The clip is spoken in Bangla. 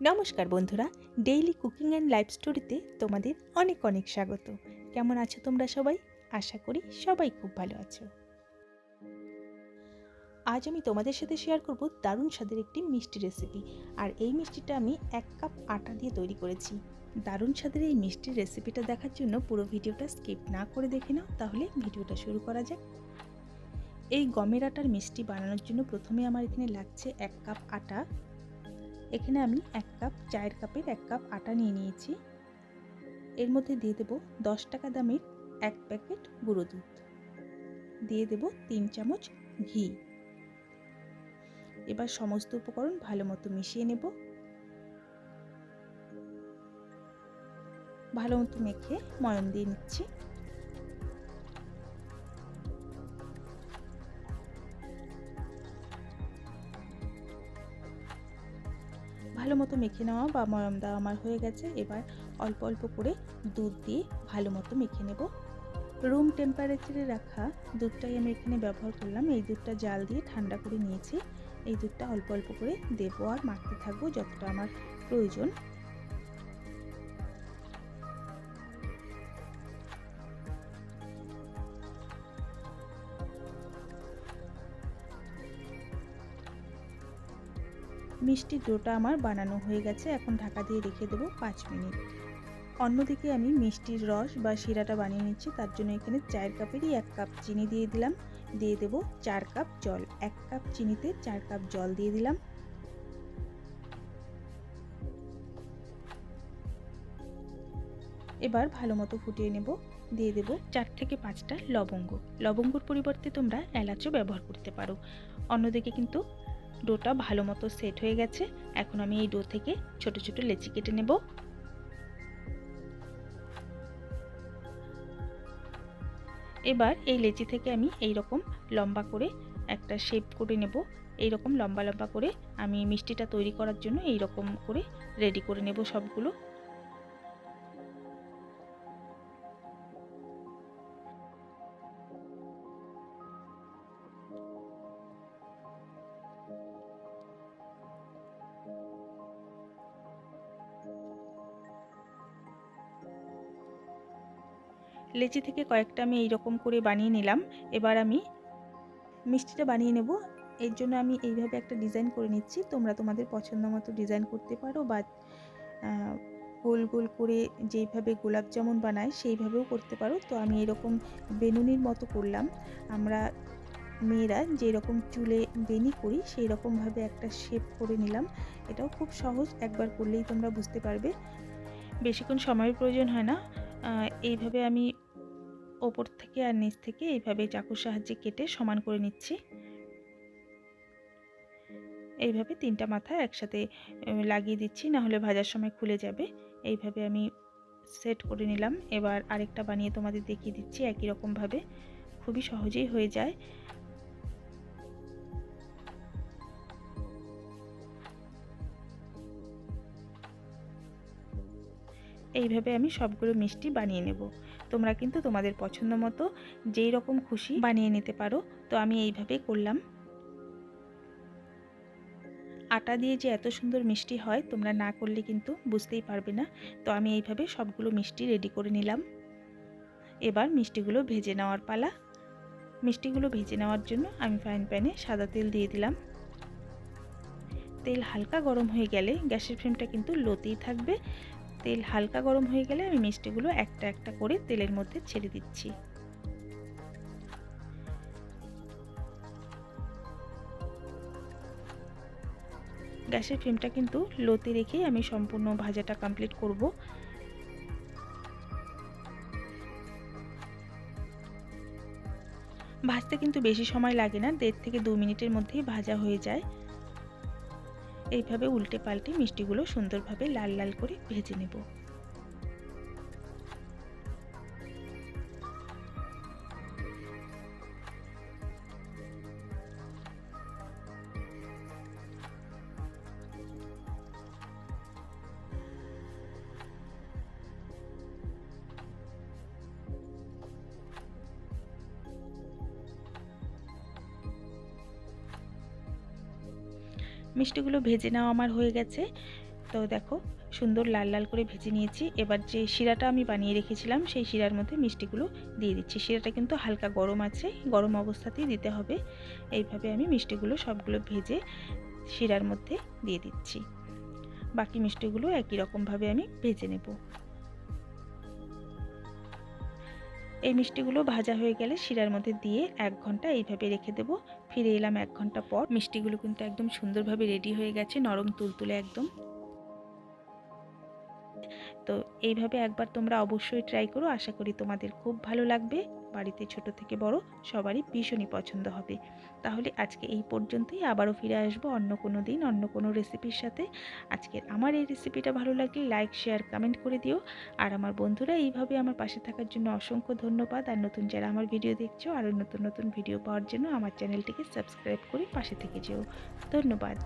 নমস্কার বন্ধুরা ডেইলি কুকিং অ্যান্ড লাইফ স্টোরিতে তোমাদের অনেক অনেক স্বাগত। কেমন আছো তোমরা সবাই? আশা করি সবাই খুব ভালো আছো। আজ আমি তোমাদের সাথে শেয়ার করব দারুণ স্বাদের একটি মিষ্টি রেসিপি আর এই মিষ্টিটা আমি এক কাপ আটা দিয়ে তৈরি করেছি। দারুণ স্বাদের এই মিষ্টির রেসিপিটা দেখার জন্য পুরো ভিডিওটা স্কিপ না করে দেখে নাও, তাহলে ভিডিওটা শুরু করা যাক। এই গমের আটার মিষ্টি বানানোর জন্য প্রথমে আমার এখানে লাগছে এক কাপ আটা। এখানে আমি এক কাপ, চায়ের কাপের এক কাপ আটা নিয়ে নিয়েছি। এর মধ্যে দিয়ে দেব দশ টাকা দামের এক প্যাকেট গুঁড়ো দুধ। দিয়ে দেব তিন চামচ ঘি। এবার সমস্ত উপকরণ ভালো মতো মিশিয়ে নেব। ভালো মতো মেখে ময়ন দিয়ে নিচ্ছি। ভালো মতো মেখে নেওয়া বা ময়ম দেওয়া আমার হয়ে গেছে। এবার অল্প অল্প করে দুধ দিয়ে ভালো মতো মেখে নেব। রুম টেম্পারেচারে রাখা দুধটাই আমি এখানে ব্যবহার করলাম। এই দুধটা জাল দিয়ে ঠান্ডা করে নিয়েছি। এই দুধটা অল্প অল্প করে দেবো আর মাখতে থাকব যতটা আমার প্রয়োজন। মিষ্টি ডোটা আমার বানানো হয়ে গেছে, এখন ঢাকা দিয়ে রেখে দেবো পাঁচ মিনিট। অন্যদিকে আমি মিষ্টির রস বা শিরাটা বানিয়ে নিচ্ছি, তার জন্য এখানে চায়ের কাপেরই এক কাপ চিনি দিয়ে দিলাম। দিয়ে দেবো চার কাপ জল, এক কাপ চিনিতে চার কাপ জল দিয়ে দিলাম। এবার ভালো মতো ফুটিয়ে নেব। দিয়ে দেব চার থেকে পাঁচটা লবঙ্গ। লবঙ্গর পরিবর্তে তোমরা এলাচও ব্যবহার করতে পারো। অন্যদিকে কিন্তু ডোটা ভালো মতো সেট হয়ে গেছে। এখন আমি এই ডো থেকে ছোট ছোট লেচি কেটে নেব। এবার এই লেচি থেকে আমি এই রকম লম্বা করে একটা শেপ করে নেব। এই রকম লম্বা লম্বা করে আমি মিষ্টিটা তৈরি করার জন্য এই রকম করে রেডি করে নেব সবগুলো। লেচি থেকে কয়েকটা আমি এইরকম করে বানিয়ে নিলাম। এবার আমি মিষ্টিটা বানিয়ে নেব। এর জন্য আমি এইভাবে একটা ডিজাইন করে নিচ্ছি। তোমরা তোমাদের পছন্দ মতো ডিজাইন করতে পারো বা গোল গোল করে যেইভাবে গোলাপ জামুন বানায় সেইভাবেও করতে পারো। তো আমি এরকম বেনুনির মতো করলাম। আমরা মেয়েরা যেরকম চুলে বেনি করি সেই রকমভাবে একটা শেপ করে নিলাম। এটাও খুব সহজ, একবার করলেই তোমরা বুঝতে পারবে। বেশিক্ষণ সময়ের প্রয়োজন হয় না। এইভাবে আমি ওপর থেকে আর নিচ থেকে এইভাবে চাকুর সাহায্যে কেটে সমান করে নিচ্ছি। এইভাবে তিনটা মাথা একসাথে লাগিয়ে দিচ্ছি না হলে ভাজার সময় খুলে যাবে। এইভাবে আমি সেট করে নিলাম। এবার আরেকটা বানিয়ে তোমাদের দেখিয়ে দিচ্ছি, একই রকমভাবে। খুবই সহজেই হয়ে যায়। এইভাবে আমি সবগুলো মিষ্টি বানিয়ে নেব। তোমরা কিন্তু তোমাদের পছন্দ মতো যেই রকম খুশি বানিয়ে নিতে পারো। তো আমি এইভাবে করলাম। আটা দিয়ে যে এত সুন্দর মিষ্টি হয়, তোমরা না করলে কিন্তু বুঝতেই পারবে না। তো আমি এইভাবে সবগুলো মিষ্টি রেডি করে নিলাম। এবার মিষ্টিগুলো ভেজে নেওয়ার পালা। মিষ্টিগুলো ভেজে নেওয়ার জন্য আমি ফ্রাইং প্যানে সাদা তেল দিয়ে দিলাম। তেল হালকা গরম হয়ে গেলে গ্যাসের ফ্লেমটা কিন্তু লোতেই থাকবে। তেল হালকা গরম হয়ে গেলে আমি মিষ্টিগুলো একটা একটা করে তেলের মধ্যে ছেড়ে দিচ্ছি। গ্যাসের ফ্লেমটা কিন্তু লোতে রেখেই আমি সম্পূর্ণ ভাজাটা কমপ্লিট করব। ভাজতে কিন্তু বেশি সময় লাগে না, দেড় থেকে দু মিনিটের মধ্যেই ভাজা হয়ে যায়। এইভাবে উল্টে পাল্টে মিষ্টিগুলো সুন্দরভাবে লাল লাল করে ভেজে নেব। মিষ্টিগুলো ভেজে নেওয়া আমার হয়ে গেছে। তো দেখো, সুন্দর লাল লাল করে ভেজে নিয়েছি। এবার যে শিরাটা আমি বানিয়ে রেখেছিলাম, সেই শিরার মধ্যে মিষ্টিগুলো দিয়ে দিচ্ছি। শিরাটা কিন্তু হালকা গরম আছে, গরম অবস্থাতেই দিতে হবে। এইভাবে আমি মিষ্টিগুলো সবগুলো ভেজে শিরার মধ্যে দিয়ে দিচ্ছি। বাকি মিষ্টিগুলো একই রকমভাবে আমি ভেজে নেব। এই মিষ্টিগুলো ভাজা হয়ে গেলে শিরার মধ্যে দিয়ে এক ঘণ্টা এইভাবে রেখে দেব। ফিরে এলাম এক ঘণ্টা পর। মিষ্টিগুলো কিন্তু একদম সুন্দরভাবে রেডি হয়ে গেছে, নরম তুলতুলে একদম। তো এইভাবে একবার তোমরা অবশ্যই ট্রাই করো। আশা করি তোমাদের খুব ভালো লাগবে। বাড়িতে ছোট থেকে বড় সবারই ভীষণই পছন্দ হবে। তাহলে আজকে এই পর্যন্তই। আবারও ফিরে আসব অন্য কোনো দিন, অন্য কোনো রেসিপির সাথে। আজকের আমার এই রেসিপিটা ভালো লাগলে লাইক শেয়ার কমেন্ট করে দিও। আর আমার বন্ধুরা, এইভাবে আমার পাশে থাকার জন্য অসংখ্য ধন্যবাদ। আর নতুন যারা আমার ভিডিও দেখছ, আরও নতুন নতুন ভিডিও পাওয়ার জন্য আমার চ্যানেলটিকে সাবস্ক্রাইব করে পাশে থেকে যেও। ধন্যবাদ।